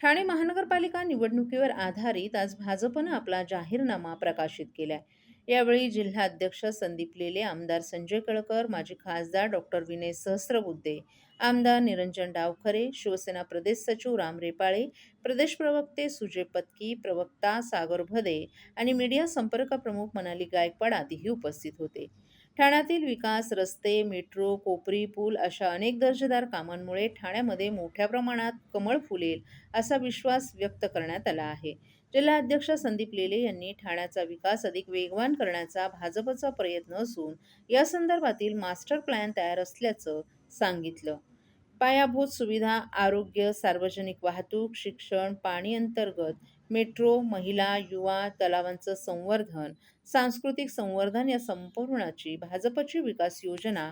ठाणे महानगरपालिका निवडणुकीवर आधारित आज भाजपनं आपला जाहीरनामा प्रकाशित केलाय. यावेळी जिल्हा अध्यक्ष संदीप लेले आमदार संजय कळकर माजी खासदार डॉक्टर विनय सहस्रबुद्धे आमदार निरंजन डावखरे शिवसेना प्रदेश सचिव राम रेपाळे प्रदेश प्रवक्ते सुजय पत्की प्रवक्ता सागर भदे आणि मीडिया संपर्क प्रमुख मनाली गायकवाड आदीही उपस्थित होते. ठाण्यातील विकास रस्ते मेट्रो कोपरी पूल अशा अनेक दर्जेदार कामांमुळे ठाण्यामध्ये मोठ्या प्रमाणात कमळ फुलेल असा विश्वास व्यक्त करण्यात आला आहे. जिल्हा अध्यक्ष संदीप लेले यांनी ठाण्याचा विकास अधिक वेगवान करण्याचा भाजपचा प्रयत्न असून या संदर्भातील मास्टर प्लॅन तयार असल्याचं सांगितलं. पायाभूत सुविधा आरोग्य सार्वजनिक वाहतूक शिक्षण पाणी अंतर्गत मेट्रो महिला युवा तलावांचं संवर्धन सांस्कृतिक संवर्धन या संपूर्णाची भाजपची विकास योजना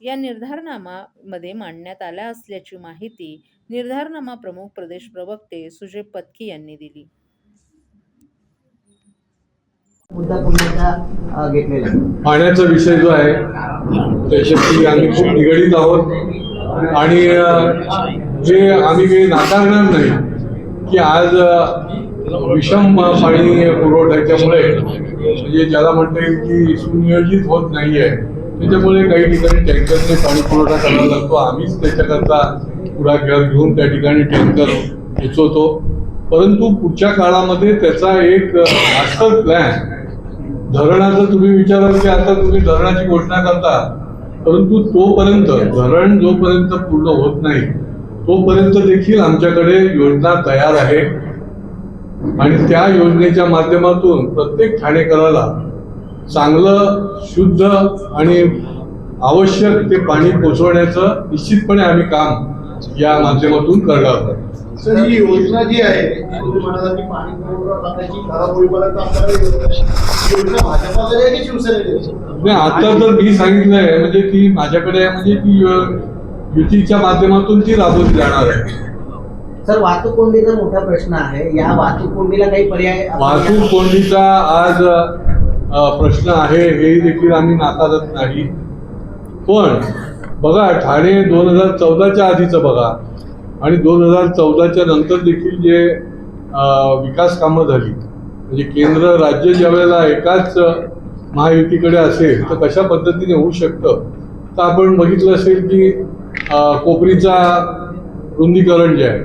या निर्धारनामामध्ये मांडण्यात आल्या असल्याची माहिती निर्धारनामा प्रमुख प्रदेश प्रवक्ते सुजय पत्की यांनी दिली. मुद्दा पुण्याचा विषय जो आहे त्याच्याशी आम्ही खूप निगडीत आहोत. आणि हे आम्ही नाकारणार नाही की आज विषम पाणी पुरवठ्याच्यामुळे म्हणजे ज्याला म्हणता येईल की सुनियोजित होत नाहीये. त्याच्यामुळे काही ठिकाणी टँकरने पाणी पुरवठा करावा लागतो. आम्हीच त्याच्याकरता पुढाकार घेऊन त्या ठिकाणी टँकर पोचवतो परंतु पुढच्या काळामध्ये त्याचा एक मास्टर प्लॅन धरणाचा तुम्ही विचाराल की आता तुम्ही धरणाची घोषणा करता. परंतु तोपर्यंत धरण जोपर्यंत पूर्ण होत नाही तोपर्यंत देखील आमच्याकडे योजना तयार आहे. आणि त्या योजनेच्या माध्यमातून प्रत्येक ठाणेकराला चांगलं शुद्ध आणि आवश्यक ते पाणी पोचवण्याचं निश्चितपणे आम्ही काम या माध्यमातून करणार आहोत. सर ही योजना जी आहे ही? नाही आता तर मी सांगितलंय म्हणजे ती माझ्याकडे म्हणजे ती युतीच्या माध्यमातून ती राबवली जाणार आहे. सर वाहतूक कोंडीचा मोठा प्रश्न आहे. या वाहतूक कोंडीला काही पर्याय वाहतूक कोंडीचा आज प्रश्न आहे हे देखील आम्ही नाकारत नाही. पण बघा ठाणे दोन हजार चौदाच्या आधीचं बघा. आणि दोन हजार चौदाच्या नंतर देखील जे विकास कामं झाली. म्हणजे केंद्र राज्य ज्या वेळेला एकाच महायुतीकडे असेल तर कशा पद्धतीने होऊ शकतं? तर आपण बघितलं असेल की कोपरीचा रुंदीकरण जे आहे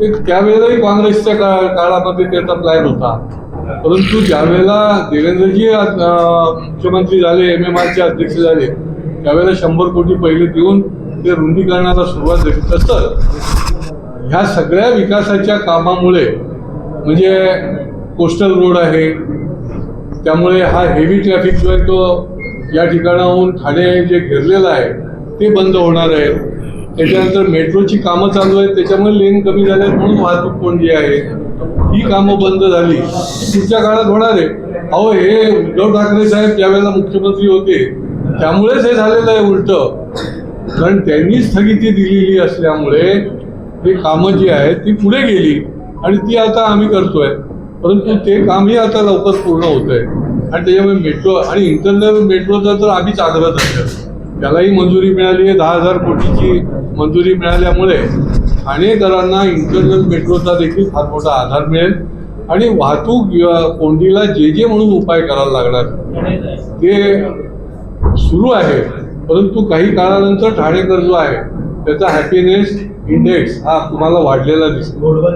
ते त्यावेळेलाही काँग्रेसच्या का- काळामध्ये त्याचा प्लॅन होता. परंतु ज्यावेळेला देवेंद्रजी मुख्यमंत्री झाले एम एम आरचे अध्यक्ष झाले त्यावेळेला शंभर कोटी पहिले देऊन ते रुंदीकरणाला सुरुवात झाली. तसं ह्या सगळ्या विकासाच्या कामामुळे म्हणजे कोस्टल रोड आहे त्यामुळे हा हेवी ट्रॅफिक जो आहे तो या ठिकाणाहून ठाणे जे घेरलेलं आहे ते बंद होणार आहे त्याच्यानंतर मेट्रोची कामं चालू आहेत. त्याच्यामुळे लेन कमी झाल्यात म्हणून वाहतूक कोंडी आहे. ही कामं बंद झाली. पुढच्या काळात होणार आहे. अहो हे उद्धव ठाकरे साहेब ज्यावेळेला मुख्यमंत्री होते त्यामुळेच हे झालेलं आहे उलट. कारण त्यांनी स्थगिती दिलेली असल्यामुळे ही कामं जी आहेत ती पुढे गेली आणि ती आता आम्ही करतोय. परंतु ते कामही आता लवकर पूर्ण होत आहे आणि त्याच्यामुळे मेट्रो आणि इंटरनल मेट्रोचा तर आम्हीच आग्रह धरला त्यालाही मंजुरी मिळाली आहे. दहा हजार कोटीची मंजुरी मिळाल्यामुळे ठाणेकरांना इंटरनल मेट्रोचा देखील फार मोठा आधार मिळेल. आणि वाहतूक कोंडीला जे जे म्हणून उपाय करायला लागणार ते सुरू आहे. परंतु काही काळानंतर ठाणेकर जो आहे त्याचा हॅपीनेस इंडेक्स हा तुम्हाला वाढलेला दिसतो